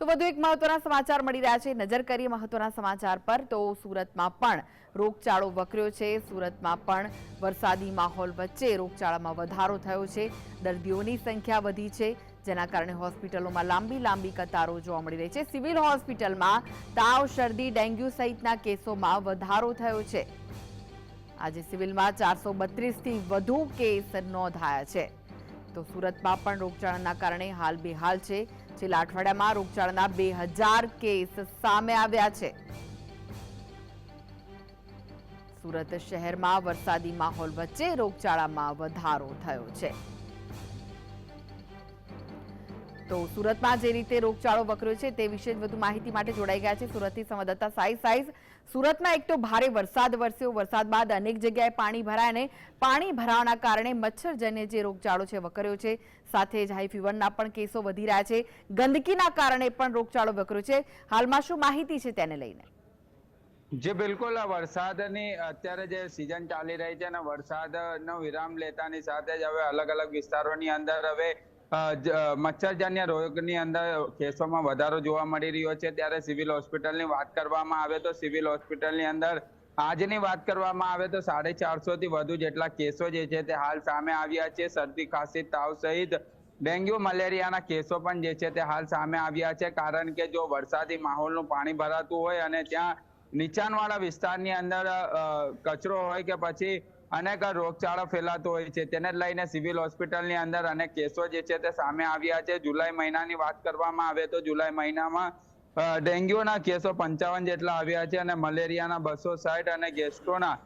તો વધુ એક મહત્વના સમાચાર મળી રહ્યા છે. નજર કરીએ મહત્વના સમાચાર પર તો સુરતમાં પણ રોગચાળો વકર્યો છે. સુરતમાં પણ વરસાદી માહોલ વચ્ચે રોગચાળામાં વધારો થયો છે. દર્દીઓની સંખ્યા વધી છે. જેના કારણે હોસ્પિટલોમાં લાંબી લાંબી કતારો જોવા મળી રહી છે. સિવિલ હોસ્પિટલમાં તાવ, શરદી, ડેન્ગ્યુ સહિતના કેસોમાં વધારો થયો છે. આજે સિવિલમાં ચારસો બત્રીસથી વધુ કેસ નોંધાયા છે. તો સુરતમાં પણ રોગચાળાના કારણે હાલ બેહાલ છે. છેલ્લા અઠવાડિયામાં રોગચાળાના બે હજાર કેસ સામે આવ્યા છે. સુરત શહેરમાં વરસાદી માહોલ વચ્ચે રોગચાળામાં વધારો થયો છે. તો સુરતમાં જે રીતે રોગચાળો વકર્યો છે તે વિશે વધુ માહિતી માટે જોડાઈ ગયા છે સુરતથી સંવાદદાતા સાઈ સાઈઝ. સુરતમાં એક તો ભારે વરસાદ વરસ્યો. વરસાદ બાદ અનેક જગ્યાએ પાણી ભરાય અને પાણી ભરાવાના કારણે મચ્છરજન્ય જે રોગચાળો છે વકર્યો છે. સાથે જ હાઈ ફીવરના પણ કેસો વધી રહ્યા છે. ગંદકીના કારણે પણ રોગચાળો વકર્યો છે. હાલમાં શું માહિતી છે તેને લઈને? જે બિલકુલ વરસાદની અત્યારે જે સિઝન ચાલી રહી છે અને વરસાદનો વિરામ લેતાની સાથે જ હવે અલગ અલગ વિસ્તારોની અંદર હવે મચ્છરજન્ય રોગની અંદર કેસોમાં વધારો જોવા મળી રહ્યો છે. ત્યારે સિવિલ હોસ્પિટલની વાત કરવામાં આવે તો સિવિલ હોસ્પિટલની અંદર આજની વાત કરવામાં આવે તો સાડે ચારસો થી વધુ જેટલા કેસો જે છે તે હાલ સામે આવ્યા છે. શરદી, ખાંસી, તાવ સહિત ડેન્ગ્યુ, મલેરિયાના કેસો પણ જે છે તે હાલ સામે આવ્યા છે. કારણ કે જો વરસાદી માહોલનું પાણી ભરાતું હોય અને ત્યાં નીચાણવાળા વિસ્તારની અંદર કચરો હોય કે પછી અનેક રોગચાળો ફેલાતો હોય છે. તેને લઈને સિવિલ હોસ્પિટલની અંદર અનેક કેસો જે છે તે સામે આવ્યા છે. જુલાઈ મહિનાની વાત કરવામાં આવે તો જુલાઈ મહિનામાં ડેન્ગ્યુના કેસો પંચાવન જેટલા આવ્યા છે અને મલેરિયાના બસો સાઠ અને ગેસ્ટ્રોના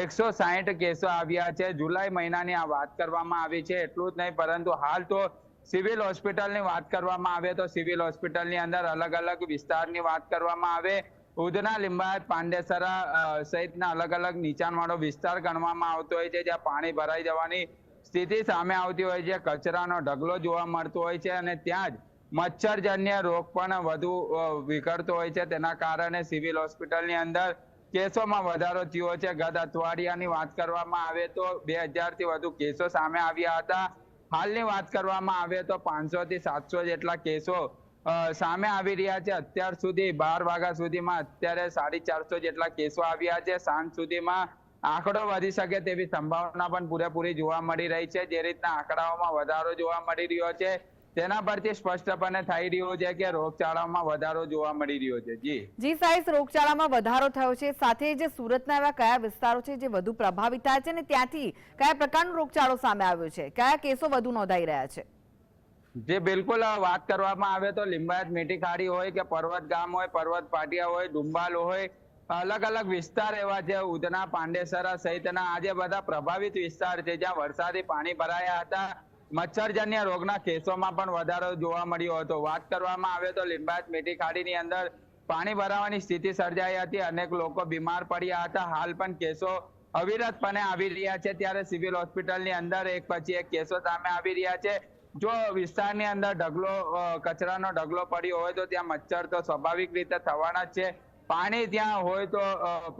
એકસો સાહીઠ કેસો આવ્યા છે. જુલાઈ મહિનાની આ વાત કરવામાં આવી છે. એટલું જ નહીં, પરંતુ હાલ તો સિવિલ હોસ્પિટલની વાત કરવામાં આવે તો સિવિલ હોસ્પિટલની અંદર અલગ અલગ વિસ્તારની વાત કરવામાં આવે. ઉધના, લિંબાયત, પાંડેસરા સહિતના અલગ અલગ નીચાણવાળો વિસ્તાર ગણવામાં આવતો હોય છે, જ્યાં પાણી ભરાઈ જવાની સ્થિતિ સામે આવતી હોય છે, કચરાનો ઢગલો જોવા મળતો હોય છે અને ત્યાં જ મચ્છરજન્ય રોગ પણ વધુ વિકળતો હોય છે. તેના કારણે સિવિલ હોસ્પિટલની અંદર કેસોમાં વધારો થયો છે. ગત અઠવાડિયાની વાત કરવામાં આવે તો બેથી વધુ કેસો સામે આવ્યા હતા. હાલની વાત કરવામાં આવે તો પાંચસો થી સાતસો જેટલા કેસો સામે આવી રહ્યા છે. અત્યાર સુધી બાર વાગ્યા સુધીમાં અત્યારે સાડી ચારસો જેટલા કેસો આવ્યા છે. સાંજ સુધીમાં આંકડો વધી શકે તેવી સંભાવના પણ પૂરેપૂરી જોવા મળી રહી છે. જે રીતના આંકડાઓમાં વધારો જોવા મળી રહ્યો છે, તેના પરથી સ્પષ્ટપણે થઈ રહ્યું છે કે રોગચાળામાં વધારો જોવા મળી રહ્યો છે. જી. જી સાઈઝ રોગચાળામાં વધારો થયો છે. સાથે જે સુરતના એવા કયા વિસ્તારો છે જે વધુ પ્રભાવિત થયા છે અને ત્યાંથી કયા પ્રકારનો રોગચાળો સામે આવ્યો છે? કયા કેસો વધુ નોંધાઈ રહ્યા છે? જે બિલકુલ વાત કરવામાં આવે તો લિંબાયત મીઠી હોય કે પર્વત ગામ હોય, પર્વત પાટિયા હોય, ડુંબાલો હોય, અલગ અલગ વિસ્તાર એવા છે, ઉધના, પાંડેસરા સહિતના. આજે બધા પ્રભાવિત વિસ્તાર છે, જ્યાં વરસાદી પાણી ભરાયા હતા. મચ્છરજન્ય રોગના કેસોમાં પણ વધારો જોવા મળ્યો હતો. વાત કરવામાં આવે તો લિંબાયત મીઠી ખાડીની અંદર પાણી ભરાવાની સ્થિતિ સર્જાઈ હતી. અનેક લોકો બીમાર પડ્યા હતા. હાલ પણ કેસો અવિરતપણે આવી રહ્યા છે. ત્યારે સિવિલ હોસ્પિટલની અંદર એક પછી એક કેસો સામે આવી રહ્યા છે. જો વિસ્તારની અંદર ઢગલો કચરાનો ઢગલો પડ્યો હોય તો ત્યાં મચ્છર તો સ્વાભાવિક રીતે થવાના જ છે. પાણી ત્યાં હોય તો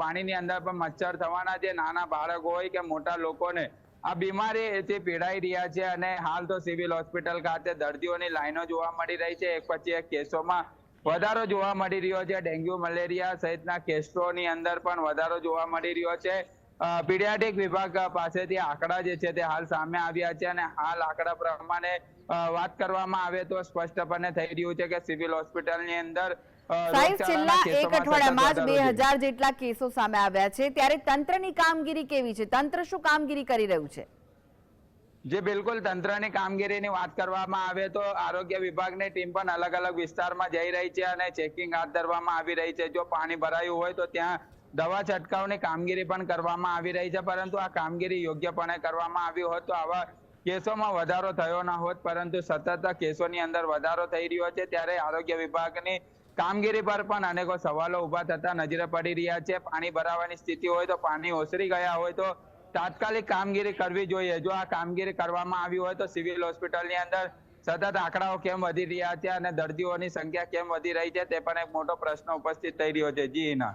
પાણીની અંદર પણ મચ્છર થવાના છે. નાના બાળકો હોય કે મોટા લોકોને આ બીમારીથી પીડાઈ રહ્યા છે અને હાલ તો સિવિલ હોસ્પિટલ ખાતે દર્દીઓની લાઈનો જોવા મળી રહી છે. એક પછી એક કેસોમાં વધારો જોવા મળી રહ્યો છે. ડેન્ગ્યુ, મલેરિયા સહિતના કેસોની અંદર પણ વધારો જોવા મળી રહ્યો છે. પીડિયાટિક વિભાગ પાસેથી આંકડા જે છે તે હાલ સામે આવ્યા છે અને હાલ આંકડા પ્રમાણે વાત કરવામાં આવે તો સ્પષ્ટપણે થઈ રહ્યું છે કે સિવિલ હોસ્પિટલની અંદર અ, છેલ્લા એક અઠવાડિયામાં જ બે હજાર જેટલા કેસો સામે આવ્યા છે. ત્યારે તંત્રની કામગીરી કેવી છે? તંત્ર શું કામગીરી કરી રહ્યું છે? જે બિલકુલ તંત્રની કામગીરીની વાત કરવામાં આવે તો આરોગ્ય વિભાગની ટીમ પણ અલગ અલગ વિસ્તારમાં જઈ રહી છે અને ચેકિંગ હાથ ધરવામાં આવી રહી છે. જો પાણી ભરાયું હોય તો ત્યાં દવા છંટકાવની કામગીરી પણ કરવામાં આવી રહી છે, પરંતુ આ કામગીરી યોગ્યપણે કરવામાં આવી હોત તો આવા કેસોમાં વધારો થયો ન હોત, પરંતુ સતત કેસોની અંદર વધારો થઈ રહ્યો છે. ત્યારે આરોગ્ય વિભાગની કામગીરી પર પણ અનેકો સવાલો ઊભા થતા નજરે પડી રહ્યા છે. પાણી ભરાવાની સ્થિતિ હોય તો પાણી ઓસરી ગયા હોય તો તાત્કાલિક કામગીરી કરવી જોઈએ. જો આ કામગીરી કરવામાં આવી હોય તો સિવિલ હોસ્પિટલની અંદર સતત આંકડાઓ કેમ વધી રહ્યા છે અને દર્દીઓની સંખ્યા કેમ વધી રહી છે તે પણ એક મોટો પ્રશ્ન ઉપસ્થિત થઈ રહ્યો છે. જી ના